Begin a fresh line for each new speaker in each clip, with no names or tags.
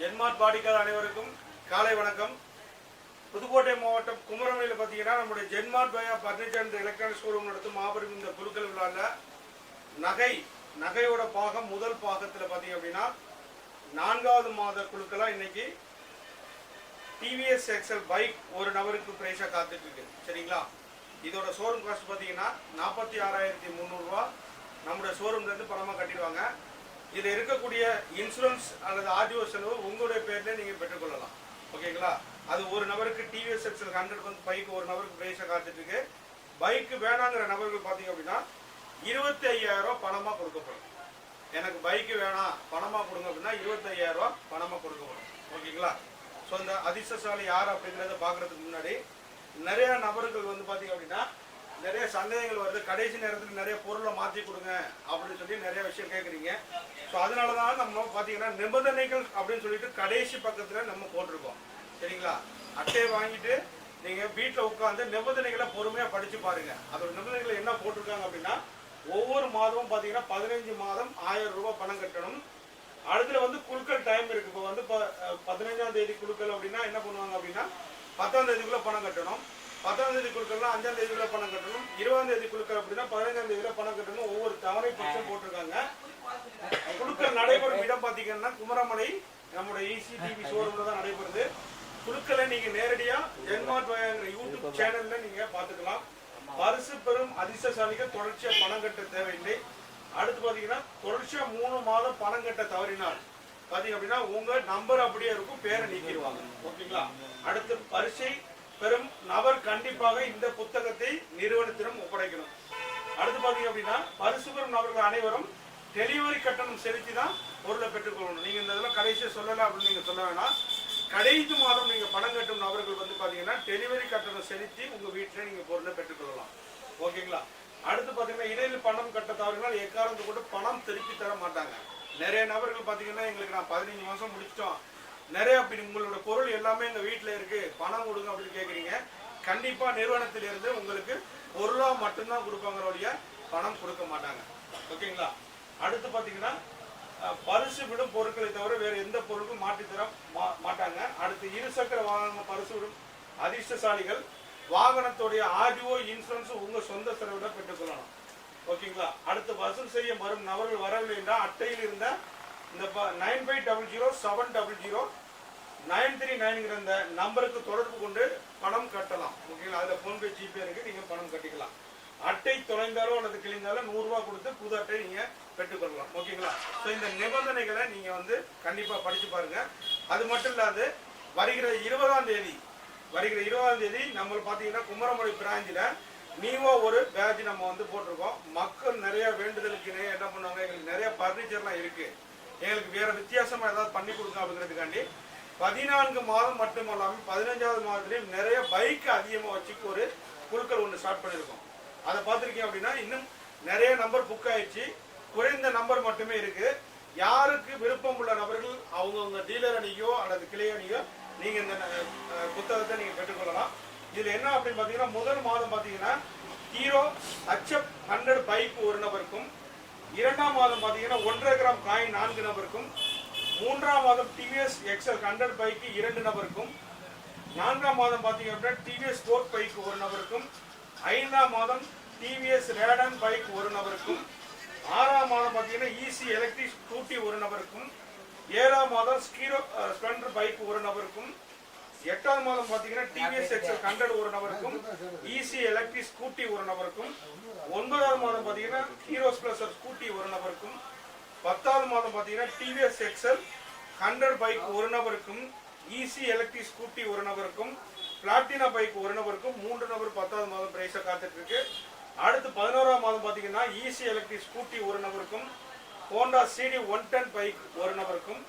ஜென்மார்ட் பாடிக்கார் அனைவருக்கும் காலை வணக்கம். புதுக்கோட்டை மாவட்டம் குமரமலையில் பார்த்தீங்கன்னா நம்முடைய ஜென்மார்ட் பயா பர்னிச்சர் அண்ட் எலக்ட்ரானிக் ஷோரூம் நடத்தும் மாபெரும் இந்த குழுக்கள் விழாவில் நகை நகையோட பாகம் முதல் பாகத்தில் பார்த்தீங்க அப்படின்னா நான்காவது மாத குழுக்களாக இன்னைக்கு டிவிஎஸ் எக்ஸல் பைக் ஒரு நபருக்கு ப்ரைஸாக காத்துட்ருக்கு சரிங்களா? இதோட ஷோரூம் காஸ்ட் பார்த்தீங்கன்னா நாற்பத்தி ஆறாயிரத்தி முந்நூறுரூவா நம்முடைய ஷோரூம்லேருந்து பணமாக கட்டிடுவாங்க. இதில் இருக்கக்கூடிய இன்சூரன்ஸ் அல்லது ஆர்டிஓ செலவு உங்களுடைய பேரில் நீங்கள் பெற்றுக்கொள்ளலாம். ஓகேங்களா? அது ஒரு நபருக்கு டிவிஎஸ் எக்ஸல் ஹண்ட்ரட் வந்து பைக் ஒரு நபருக்கு ப்ரைஸாக காத்துட்டு பைக்கு வேணாங்கிற நபர்கள் பார்த்தீங்க அப்படின்னா இருபத்தி ஐயாயிரம் பணமாக கொடுக்கப்படும். எனக்கு பைக்கு வேணாம் பணமாக கொடுங்க அப்படின்னா இருபத்தி ஐயாயிரம் பணமாக கொடுக்கப்படும். ஓகேங்களா? ஸோ இந்த அதிர்ஷ்டசாலி யார் அப்படிங்கிறத பார்க்குறதுக்கு முன்னாடி நிறையா நபர்கள் வந்து பார்த்தீங்க அப்படின்னா நிறைய சந்தேகங்கள் வருது. கடைசி நேரத்தில் நிறைய பொருளை மாற்றி கொடுங்க அப்படின்னு சொல்லி நிறைய விஷயம் கேட்குறீங்க ஸோ அதனால தான் நம்ம பார்த்தீங்கன்னா நிபந்தனைகள் அப்படின்னு சொல்லிட்டு கடைசி பக்கத்தில் நம்ம போட்டிருக்கோம். சரிங்களா? அட்டையை வாங்கிட்டு நீங்கள் வீட்டில் உட்காந்து நிபந்தனைகளை பொறுமையாக படித்து பாருங்கள் அதோட நிபந்தனைகளை என்ன போட்டிருக்காங்க அப்படின்னா ஒவ்வொரு மாதமும் பார்த்தீங்கன்னா பதினஞ்சு மாதம் ஆயிரம் ரூபாய் பணம் கட்டணும். அடுத்துல வந்து குழுக்கள் டைம் இருக்கு. இப்போ வந்து ப- பதினஞ்சாம் தேதி குழுக்கள் அப்படின்னா என்ன பண்ணுவாங்க அப்படின்னா பத்தாம் தேதிக்குள்ளே பணம் கட்டணும். பத்தாம் தேதி குழுக்கள்னா அஞ்சாம் தேதிக்குள்ள பணம் கட்டணும். இருபதாம் தேதி குழுக்கள் அப்படின்னா பதினஞ்சாம் தேதியில பணம் கட்டணும். ஒவ்வொரு தவணை பட்சம் போட்டிருக்காங்க. குழுக்கள் நடைபெறும் இடம் பாத்தீங்கன்னா குமரமலை நம்முடைய இசிடிவி ஷோரூம்ல தான் நடைபெறுது. குழுக்களை நீங்க நேரடியா ஜென்மார்ட் வயங்கிற யூடியூப் சேனல்ல நீங்க பாத்துக்கலாம் பரிசு பெறும் அதிர்ஷ்டசாலிகள் தொடர்ச்சியா பணம் கட்ட தேவையில்லை. அடுத்து பாத்தீங்கன்னா தொடர்ச்சியா மூணு மாதம் பணம் கட்ட தவறினால் பாத்தீங்க அப்படின்னா உங்க நம்பர் அப்படியே இருக்கும் பேரை நீக்கிடுவாங்க. ஓகேங்களா? அடுத்து பரிசை பெறும் நபர் கண்டிப்பாக இந்த புத்தகத்தை நிறுவனத்திடம் ஒப்படைக்கணும். அடுத்து பாத்தீங்க அப்படின்னா பரிசு பெறும் நபர்கள் அனைவரும் டெலிவரி கட்டணம் செலுத்தி தான் பொருளை பெற்றுக்கொள்ளணும் நீங்க இந்த இதெல்லாம் கடைசியாக சொல்லலை அப்படின்னு நீங்க சொல்ல வேணாம். கடைசி மாதம் நீங்க பணம் கட்டும் நபர்கள் வந்து பாத்தீங்கன்னா டெலிவரி கட்டணம் செலுத்தி உங்க வீட்டில் நீங்க பொருளை பெற்றுக்கொள்ளலாம் ஓகேங்களா? அடுத்து பாத்தீங்கன்னா இடையில பணம் கட்ட தவறுனால் எக்காரணத்தை கூட பணம் திருப்பி தர மாட்டாங்க. நிறைய நபர்கள் பாத்தீங்கன்னா எங்களுக்கு நான் பதினஞ்சு மாசம் முடிச்சிட்டோம். நிறைய அப்படி உங்களோட பொருள் எல்லாமே எங்க வீட்டுல இருக்கு. பணம் கொடுங்க அப்படின்னு கேக்குறீங்க. கண்டிப்பா நிறுவனத்திலிருந்து உங்களுக்கு பொருளா மட்டும்தான் கொடுப்பாங்க பணம் கொடுக்க மாட்டாங்க. ஓகேங்களா? அடுத்து பாத்தீங்கன்னா பரிசு விடும் பொருட்களை தவிர வேற எந்த பொருளுக்கும் மாற்றி தர மா- மாட்டாங்க. அடுத்து இருசக்கர வாகனம் பரிசு விடும் அதிர்ஷ்டசாலிகள் வாகனத்துடைய ஆடியோ இன்சூரன்ஸ் உங்க சொந்த செலவுல பெற்றுக்கொள்ளணும். ஓகேங்களா? அடுத்து வசூல் செய்ய வரும் நபர்கள் வரவில்லை என்றால் அட்டையில் இருந்த இந்த nine five double zero seven double zero nine three நைன்ங்கிற அந்த நம்பருக்கு தொடர்பு கொண்டு பணம் கட்டலாம். ஓகேங்களா? அதில் ஃபோன்பே ஜிபே இருக்கு. நீங்கள் பணம் கட்டிக்கலாம். அட்டை தொலைந்தாலோ அல்லது கிழிந்தாலும் நூறுரூவா கொடுத்து புது அட்டை நீங்கள் பெற்றுக்கொள்ளலாம். ஓகேங்களா? ஸோ இந்த நிபந்தனைகளை நீங்கள் வந்து கண்டிப்பாக படித்து பாருங்க. அது மட்டும் இல்லாது வருகிற இருபதாம் தேதி வருகிற இருபதாம் தேதி நம்ம பார்த்தீங்கன்னா குமரமலை பிராஞ்சில் நீவோ ஒரு பேட்ச் நம்ம வந்து போட்டிருக்கோம். மக்கள் நிறைய வேண்டுதலுக்கு நிறைய என்ன பண்ணுவாங்க? எங்களுக்கு நிறைய பர்னிச்சர்லாம் இருக்கு. எங்களுக்கு வேற வித்தியாசமா ஏதாவது பண்ணி கொடுங்க அப்படிங்கிறதுக்காண்டி பதினான்கு மாதம் மட்டுமல்லாமல் பதினஞ்சாவது மாதத்துலேயும் நிறைய பைக் அதிகமாக வச்சு ஒரு குழுக்கள் ஒன்று ஸ்டார்ட் பண்ணியிருக்கோம். அதை பார்த்துருக்கீங்க அப்படின்னா இன்னும் நிறைய நம்பர் புக் ஆயிடுச்சு. குறைந்த நம்பர் மட்டுமே இருக்கு. யாருக்கு விருப்பம் உள்ள நபர்கள் அவங்கவுங்க டீலர் அணியோ அல்லது கிளை அணியோ நீங்கள் இந்த புத்தகத்தை நீங்கள் பெற்றுக்கொள்ளலாம். இதில் என்ன அப்படின்னு பார்த்தீங்கன்னா முதல் மாதம் பார்த்தீங்கன்னா ஹீரோ ஹச்எப் ஹண்ட்ரட் பைக் ஒரு நபருக்கும் இரண்டாம் மாதம் பார்த்தீங்கன்னா ஒன்றரை கிராம் காயின் நான்கு நபருக்கும் மூன்றாம் மாதம் டிவிஎஸ் எக்ஸ்எல் ஹண்ட்ரட் பைக்கு இரண்டு நபருக்கும் நான்காம் மாதம் பார்த்தீங்க அப்படின்னா டிவிஎஸ் ஸ்போர்ட் பைக் ஒரு நபருக்கும் ஐந்தாம் மாதம் டிவிஎஸ் ரேடன் பைக் ஒரு நபருக்கும் ஆறாம் மாதம் பார்த்தீங்கன்னா ஈசி எலக்ட்ரிக் ஸ்கூட்டி ஒரு நபருக்கும் ஏழாம் மாதம் ஸ்கீரோ ஸ்ப்ளெண்டர் பைக் ஒரு நபருக்கும் எட்டாம் மாதம் பார்த்தீங்கன்னா டிவிஎஸ் எக்ஸல் ஹண்ட்ரட் ஒரு நபருக்கும் ஈசி எலக்ட்ரிக் ஸ்கூட்டி ஒரு நபருக்கும் ஒன்பதாம் மாதம் பார்த்தீங்கன்னா ஹீரோஸ் பிளஸ் ஸ்கூட்டி ஒரு நபருக்கும் பத்தாவது மாதம் பார்த்தீங்கன்னா டிவிஎஸ் எக்ஸல் ஹண்ட்ரட் பைக் ஒரு நபருக்கும் இசி எலக்ட்ரிக் ஸ்கூட்டி ஒரு நபருக்கும் பிளாட்டினா பைக் ஒரு நபருக்கும் மூன்று நபர் பத்தாவது மாதம் பிரைஸா காத்துட்டு இருக்கு அடுத்து பதினோராம் மாதம் பார்த்தீங்கன்னா இசி எலக்ட்ரிக் ஸ்கூட்டி ஒரு நபருக்கும் Honda CD one ten bike ஒரு நபருக்கும்.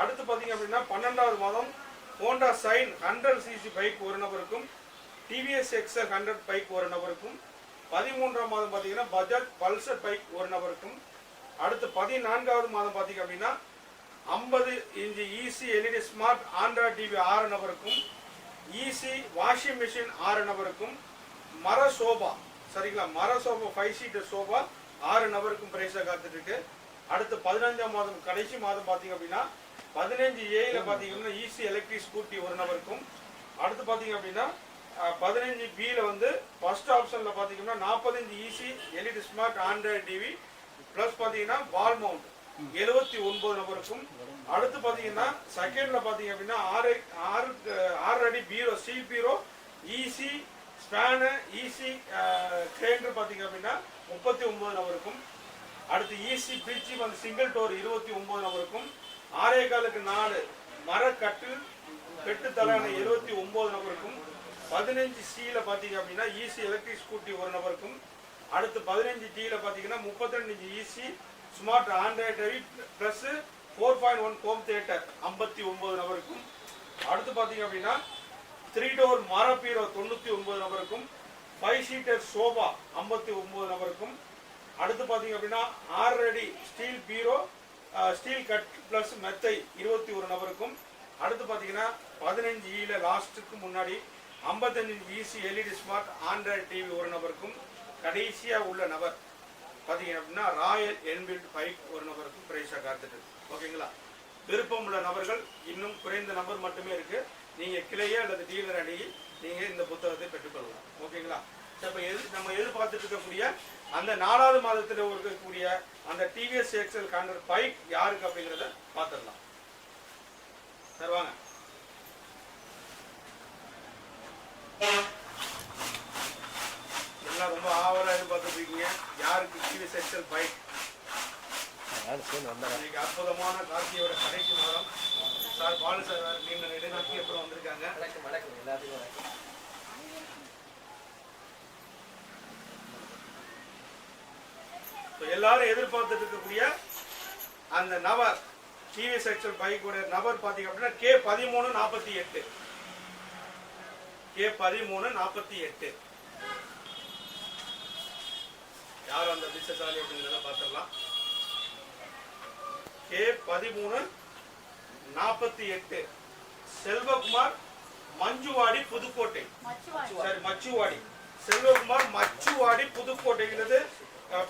அடுத்து பார்த்தீங்க அப்படின்னா பன்னெண்டாவது மாதம் Honda Shine hundred CC bike ஒரு நபருக்கும் டிவிஎஸ் எக்ஸல் ஹண்ட்ரட் பைக் ஒரு நபருக்கும். பதிமூன்றாம் மாதம் பார்த்தீங்கன்னா பஜாஜ் பல்சர் பைக் ஒரு நபருக்கும். அடுத்து பதினான்காவது மாதம் பார்த்தீங்க அப்படின்னா ஐம்பது இன்ச்சு ஈசி எல்இடி ஸ்மார்ட் ஆண்ட்ராய்ட் டிவி ஆறு நபருக்கும் ஈசி வாஷிங் மிஷின் ஆறு நபருக்கும் மர சோபா சரிங்களா? மர சோபா ஃபைவ் சீட்டர் சோபா ஆறு நபருக்கும் பிரைஸாக காத்துட்டு இருக்கு. அடுத்து பதினஞ்சாம் மாதம் கடைசி மாதம் பார்த்தீங்க அப்படின்னா பதினஞ்சு ஏயில் பார்த்தீங்கன்னா இசி எலக்ட்ரிக் ஸ்கூட்டி ஒரு நபருக்கும். அடுத்து பார்த்தீங்க அப்படின்னா பதினஞ்சு பியில் வந்து ஃபர்ஸ்ட் ஆப்ஷனில் பார்த்தீங்கன்னா நாற்பத்தஞ்சு EC LED smart Android TV plus பாத்தீங்கன்னா வால் மவுண்ட் எழுபத்தி ஒன்பது நபருக்கும் அடுத்து பாத்தீங்கன்னா செகண்ட்ல பாத்தீங்க அப்படின்னா ஆறு ஆறு ஆறு அடி பீரோ சி பீரோ ஈசி ஸ்பேனு ஈசி கிரேண்டர் பாத்தீங்க அப்படின்னா முப்பத்தி ஒன்பது நபருக்கும் அடுத்து ஈசி பிரிட்ஜி வந்து சிங்கிள் டோர் இருபத்தி ஒன்பது நபருக்கும் ஆறே காலுக்கு நாலு மரக்கட்டு பெட்டு தலான இருபத்தி ஒன்பது நபருக்கும் பதினஞ்சு சியில் பார்த்தீங்க அப்படின்னா இசி எலக்ட்ரிக் ஸ்கூட்டி ஒரு நபருக்கும் அடுத்து பதினஞ்சு டியில் பார்த்தீங்கன்னா முப்பத்தி EC smart Android TV plus four point one home theatre ஐம்பத்தி ஒன்பது நபருக்கும். அடுத்து பார்த்தீங்க அப்படின்னா த்ரீ டோர் மரப்பீரோ தொண்ணூற்றி ஒன்பது நபருக்கும். ஃபைவ் சீட்டர் சோபா ஐம்பத்தி ஒன்பது நபருக்கும். அடுத்து பார்த்தீங்க அப்படின்னா ஆறு அடி ஸ்டீல் பீரோ ஸ்டீல் கட் ப்ளஸ் மெத்தை இருபத்தி ஒரு நபருக்கும். அடுத்து பார்த்தீங்கன்னா பதினஞ்சு இயில் லாஸ்ட்டுக்கு முன்னாடி ஐம்பத்தஞ்சு இசி எல்இடி ஸ்மார்ட் ஆண்ட்ராய்டு டிவி ஒரு நபருக்கும். கடைசியாக உள்ள நபர் பார்த்தீங்க அப்படின்னா ராயல் என்ஃபீல்டு பைக் ஒரு நபருக்கும் பிரைஸாக காத்துட்டு ஓகேங்களா? விருப்பம் உள்ள நபர்கள் இன்னும் குறைந்த நபர் மட்டுமே இருக்குது நீங்கள் கிளையே அல்லது டீலர் அணுகி நீங்கள் இந்த புத்தகத்தை பெற்றுக்கொள்ளலாம் ஓகேங்களா? சரி, எது நம்ம எதிர்பார்த்துட்டு இருக்கக்கூடிய அந்த நாலாவது மாதத்தில் இருக்கக்கூடிய அந்த டிவிஎஸ் எக்ஸல் காண்டர் பைக் யாருக்கு அப்படிங்கிறத பார்த்துடலாம். சார் வாங்க எல்லாம் ரொம்ப ஆவலா எதிர்பார்த்துட்டு இருக்கீங்க யாருக்கு டிவிஎஸ் எக்ஸல் பைக் இன்னைக்கு அற்புதமான கார்த்தியோட கடைசி மாதம் சார் பாலு சார் நீண்ட நெடுநாட்சி அப்புறம் வந்திருக்காங்க.
வணக்கம் வணக்கம். எல்லாத்துக்கும் வணக்கம்.
எல்லாரும் எதிர்பார்த்துட்டு இருக்கக்கூடிய அந்த நபர் டிவிஎஸ் எக்ஸல் பைக்கோட நபர் பார்த்தீங்க அப்படின்னா கே பதிமூணு நாற்பத்தி எட்டு. கே பதிமூணு நாற்பத்தி எட்டு. யார் அந்த திசைசாலி அப்படிங்கிறத பார்த்துடலாம். கே பதிமூணு நாற்பத்தி எட்டு. செல்வகுமார் மஞ்சுவாடி புதுக்கோட்டை. சரி மச்சுவாடி. செல்வகுமார் மச்சுவாடி புதுக்கோட்டைங்கிறது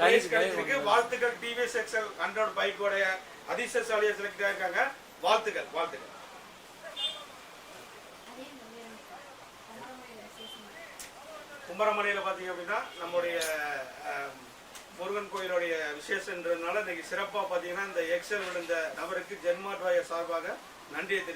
பிரைஸ் கிடைச்சிருக்கு. வாழ்த்துக்கள். டிவிஎஸ் எக்ஸல் ஹண்ட்ரட் பைக்கோடைய அதிர்ஷ்டசாலியை செலக்ட் ஆயிருக்காங்க. வாழ்த்துக்கள் வாழ்த்துக்கள். கும்பரமலையில் பார்த்தீங்க அப்படின்னா நம்முடைய முருகன் கோயிலுடைய விசேஷன்றதுனால இன்னைக்கு சிறப்பாக பார்த்தீங்கன்னா இந்த எக்ஸல் விழுந்த நபருக்கு ஜென்மாட்வாய சார்பாக நன்றியை தெரிவித்து